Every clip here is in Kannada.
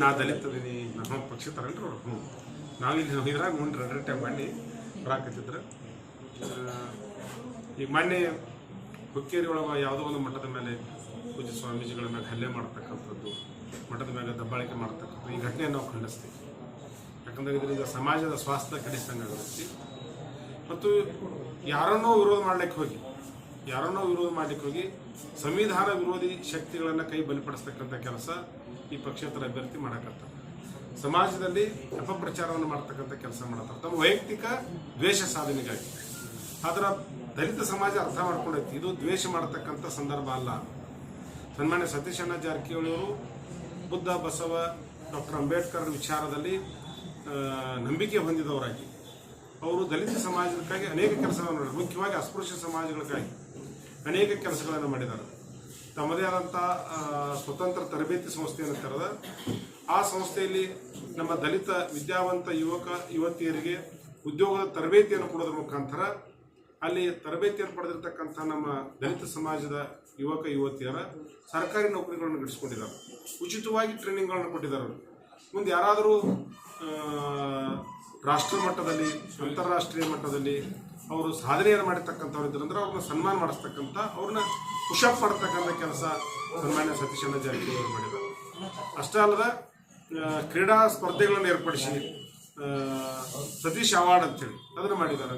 ನಾ ದಲಿತ ಅದೀನಿ ನಮ್ಮ ಪಕ್ಷ ತರಲ್ರಿ ಅವ್ರು. ಹ್ಞೂ ನಾವಿಲ್ಲಿ ಇದ್ರಾಗ ಮುಂದೆ ರೆಡ್ ಟೈಮ್ ಮಾಡಿ ಬರಾಕತ್ತಿದ್ರು. ಈಗ ಮೊನ್ನೆ ಹುಕ್ಕೇರಿ ಒಳಗೆ ಯಾವುದೋ ಒಂದು ಮಠದ ಮೇಲೆ ಪೂಜೆ ಸ್ವಾಮೀಜಿಗಳ ಮೇಲೆ ಹಲ್ಲೆ ಮಾಡ್ತಕ್ಕಂಥದ್ದು, ಮಠದ ಮೇಲೆ ದಬ್ಬಾಳಿಕೆ ಮಾಡ್ತಕ್ಕಂಥದ್ದು, ಈ ಘಟನೆಯನ್ನು ನಾವು ಖಂಡಿಸ್ತೀವಿ. ಯಾಕಂದ್ರೆ ಇದರಿಂದ ಸಮಾಜದ ಸ್ವಾಸ್ಥ್ಯ ಕೆಡಿಸ್ದಂಗಾಗುತ್ತೆ ಮತ್ತು ಯಾರನ್ನೋ ವಿರೋಧ ಮಾಡ್ಲಿಕ್ಕೆ ಹೋಗಿ ಯಾರನ್ನೋ ವಿರೋಧ ಮಾಡಲಿಕ್ಕೆ ಹೋಗಿ ಸಂವಿಧಾನ ವಿರೋಧಿ ಶಕ್ತಿಗಳನ್ನು ಕೈ ಬಲಿಪಡಿಸ್ತಕ್ಕಂಥ ಕೆಲಸ ಈ ಪಕ್ಷೇತರ ಅಭ್ಯರ್ಥಿ ಮಾಡಕತ್ತಾರೆ. ಸಮಾಜದಲ್ಲಿ ಅಪಪ್ರಚಾರವನ್ನು ಮಾಡ್ತಕ್ಕಂಥ ಕೆಲಸ ಮಾಡತ್ತಾರೆ ತಮ್ಮ ವೈಯಕ್ತಿಕ ದ್ವೇಷ ಸಾಧನೆಗಾಗಿ. ಆದ್ರೆ ದಲಿತ ಸಮಾಜ ಅರ್ಥ ಮಾಡ್ಕೊಂಡೈತಿ. ಇದು ದ್ವೇಷ ಮಾಡತಕ್ಕಂಥ ಸಂದರ್ಭ ಅಲ್ಲ. ಸನ್ಮಾನ್ಯ ಸತೀಶ್ ಅಣ್ಣ ಜಾರಕಿಹೊಳಿ ಅವರು, ಬುದ್ಧ, ಬಸವ, ಡಾಕ್ಟರ್ ಅಂಬೇಡ್ಕರ್ ವಿಚಾರದಲ್ಲಿ ನಂಬಿಕೆ ಹೊಂದಿದವರಾಗಿ. ಅವರು ದಲಿತ ಸಮಾಜಕ್ಕಾಗಿ ಅನೇಕ ಕೆಲಸಗಳನ್ನು ಮುಖ್ಯವಾಗಿ ಅಸ್ಪೃಶ್ಯ ಸಮಾಜಗಳಿಗಾಗಿ. ಅನೇಕ ಕೆಲಸಗಳನ್ನು ಮಾಡಿದ್ದಾರೆ. ತಮ್ಮದೇ ಆದಂಥ ಸ್ವತಂತ್ರ ತರಬೇತಿ ಸಂಸ್ಥೆಯನ್ನು ತೆರೆದ, ಆ ಸಂಸ್ಥೆಯಲ್ಲಿ ನಮ್ಮ ದಲಿತ, ವಿದ್ಯಾವಂತ ಯುವಕ, ಯುವತಿಯರಿಗೆ ಉದ್ಯೋಗದ ತರಬೇತಿಯನ್ನು ಕೊಡೋದ್ರ ಮುಖಾಂತರ, ಅಲ್ಲಿ ತರಬೇತಿಯನ್ನು ಪಡೆದಿರ್ತಕ್ಕಂಥ ನಮ್ಮ ದಲಿತ ಸಮಾಜದ ಯುವಕ, ಯುವತಿಯರ ಸರ್ಕಾರಿ ನೌಕರಿಗಳನ್ನು ಗಿಡಿಸ್ಕೊಂಡಿದ್ದಾರೆ ಉಚಿತವಾಗಿ ಟ್ರೈನಿಂಗ್ಗಳನ್ನು ಕೊಟ್ಟಿದ್ದಾರೆ. ಮುಂದೆ ಯಾರಾದರೂ ರಾಷ್ಟ್ರ ಮಟ್ಟದಲ್ಲಿ, ಅಂತಾರಾಷ್ಟ್ರೀಯ ಮಟ್ಟದಲ್ಲಿ ಅವರು ಸಾಧನೆಯನ್ನು ಮಾಡಿರ್ತಕ್ಕಂಥವ್ರು ಇದ್ರಂದ್ರೆ ಅವ್ರನ್ನ ಸನ್ಮಾನ ಮಾಡಿಸ್ತಕ್ಕಂಥ, ಅವ್ರನ್ನ ಪುಷಪ್ ಮಾಡ್ತಕ್ಕಂಥ ಕೆಲಸ ಸನ್ಮಾನ್ಯ ಸತೀಶಣ್ಣ ಜಾರಕಿಹೊಳಿ ಅವರು ಮಾಡಿದ್ದಾರೆ ಅಷ್ಟೇ ಅಲ್ಲದ ಕ್ರೀಡಾ ಸ್ಪರ್ಧೆಗಳನ್ನು ಏರ್ಪಡಿಸಿ ಸತೀಶ್ ಅವಾರ್ಡ್ ಅಂತೇಳಿ ಅದನ್ನು ಮಾಡಿದ್ದಾರೆ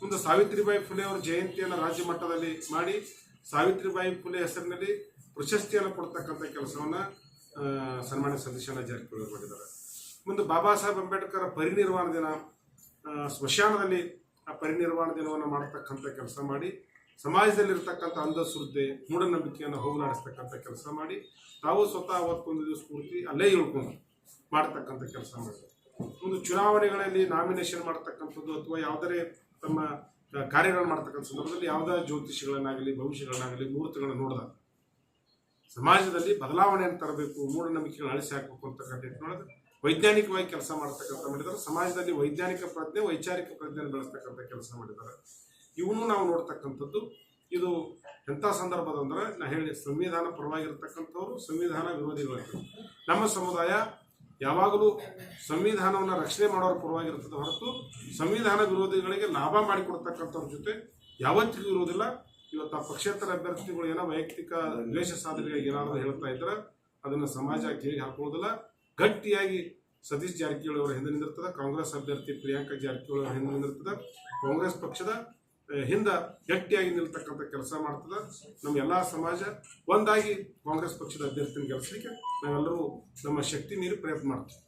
ಮುಂದೆ ಸಾವಿತ್ರಿಬಾಯಿ ಫುಲೆ ಅವರ ಜಯಂತಿಯನ್ನು ರಾಜ್ಯ ಮಟ್ಟದಲ್ಲಿ ಮಾಡಿ, ಸಾವಿತ್ರಿಬಾಯಿ ಫುಲೆ ಹೆಸರಿನಲ್ಲಿ ಪ್ರಶಸ್ತಿಯನ್ನು ಕೊಡ್ತಕ್ಕಂಥ ಕೆಲಸವನ್ನ ಸನ್ಮಾನ್ಯ ಸತೀಶಣ್ಣ ಜಾರಕಿಹೊಳಿ ಮಾಡಿದ್ದಾರೆ. ಮುಂದೆ ಬಾಬಾ ಸಾಹೇಬ್ ಅಂಬೇಡ್ಕರ್ ಪರಿನಿರ್ವಾಣ ದಿನ ಸ್ಮಶಾನದಲ್ಲಿ ಆ ಪರಿನಿರ್ವಾಣ ದಿನವನ್ನು ಮಾಡತಕ್ಕಂಥ ಕೆಲಸ ಮಾಡಿ, ಸಮಾಜದಲ್ಲಿರ್ತಕ್ಕಂಥ ಅಂಧಶ್ರದ್ಧೆ, ಮೂಢನಂಬಿಕೆಯನ್ನು ಹೋಗಲಾಡಿಸ್ತಕ್ಕಂಥ ಕೆಲಸ ಮಾಡಿ, ತಾವು ಸ್ವತಃ ಅವತ್ತೊಂದು ದಿವಸ ಪೂರ್ತಿ ಅಲ್ಲೇ ಇಳ್ಕೊಂಡು ಮಾಡ್ತಕ್ಕಂಥ ಕೆಲಸ ಮಾಡಿ. ಒಂದು ಚುನಾವಣೆಗಳಲ್ಲಿ ನಾಮಿನೇಷನ್ ಮಾಡ್ತಕ್ಕಂಥದ್ದು ಅಥವಾ ಯಾವುದೇ ತಮ್ಮ ಕಾರ್ಯಗಳನ್ನು ಮಾಡ್ತಕ್ಕಂಥ ಸಂದರ್ಭದಲ್ಲಿ ಯಾವುದೇ ಜ್ಯೋತಿಷಿಗಳನ್ನಾಗಲಿ, ಭವಿಷ್ಯಗಳನ್ನಾಗಲಿ ಮುಹೂರ್ತಗಳನ್ನ ನೋಡಿದ. ಸಮಾಜದಲ್ಲಿ ಬದಲಾವಣೆಯನ್ನು ತರಬೇಕು, ಮೂಢನಂಬಿಕೆಗಳನ್ನ ಅಳಿಸಿ ಹಾಕಬೇಕು ಅಂತಕ್ಕಂಥ ನಿಟ್ಟಿನೊಳಗೆ ವೈಜ್ಞಾನಿಕವಾಗಿ ಕೆಲಸ ಮಾಡ್ತಕ್ಕಂಥ ಮಾಡಿದ್ದಾರೆ. ಸಮಾಜದಲ್ಲಿ ವೈಜ್ಞಾನಿಕ ಪ್ರಜ್ಞೆ, ವೈಚಾರಿಕ ಪ್ರಜ್ಞೆಯನ್ನು ಬೆಳೆಸ್ತಕ್ಕಂಥ ಕೆಲಸ ಮಾಡಿದ್ದಾರೆ. ಇವನು ನಾವು ನೋಡ್ತಕ್ಕಂಥದ್ದು, ಇದು ಎಂಥ ಸಂದರ್ಭದ ಅಂದರೆ ನಾ ಹೇಳಿ, ಸಂವಿಧಾನ ಪರವಾಗಿರ್ತಕ್ಕಂಥವ್ರು ಸಂವಿಧಾನ ವಿರೋಧಿಗಳು ನಮ್ಮ ಸಮುದಾಯ ಯಾವಾಗಲೂ ಸಂವಿಧಾನವನ್ನು ರಕ್ಷಣೆ ಮಾಡೋರ ಪರವಾಗಿರ್ತದೆ ಹೊರತು ಸಂವಿಧಾನ ವಿರೋಧಿಗಳಿಗೆ ಲಾಭ ಮಾಡಿಕೊಡ್ತಕ್ಕಂಥವ್ರ ಜೊತೆ ಯಾವತ್ತಿಗೂ ಇರುವುದಿಲ್ಲ. ಇವತ್ತು ಆ ಪಕ್ಷೇತರ ಅಭ್ಯರ್ಥಿಗಳು ಏನೋ ವೈಯಕ್ತಿಕ ದ್ವೇಷ ಸಾಧನೆಗಾಗಿ ಏನಾದರೂ ಹೇಳ್ತಾ ಇದ್ರೆ ಅದನ್ನು ಸಮಾಜ ಕಿವಿಗೆ ಹಾಕೋದಿಲ್ಲ ಗಟ್ಟಿಯಾಗಿ ಸತೀಶ್ ಜಾರಕಿಹೊಳಿ ಅವರ ಹಿಂದೆ ನಿಂದಿರ್ತದೆ, ಕಾಂಗ್ರೆಸ್ ಅಭ್ಯರ್ಥಿ ಪ್ರಿಯಾಂಕಾ ಜಾರಕಿಹೊಳಿ ಅವರ ಹಿಂದೆ ನಿಂದಿರ್ತದೆ, ಕಾಂಗ್ರೆಸ್ ಪಕ್ಷದ ಹಿಂದೆ ಗಟ್ಟಿಯಾಗಿ ನಿಲ್ತಕ್ಕಂಥ ಕೆಲಸ ಮಾಡ್ತದೆ, ನಮ್ಮ ಎಲ್ಲಾ ಸಮಾಜ ಒಂದಾಗಿ ಕಾಂಗ್ರೆಸ್ ಪಕ್ಷದ ಅಭ್ಯರ್ಥಿನ ಗೆಲ್ಲಿಸಲಿಕ್ಕೆ ನಾವೆಲ್ಲರೂ ನಮ್ಮ ಶಕ್ತಿ ಮೀರಿ ಪ್ರಯತ್ನ ಮಾಡ್ತೀವಿ.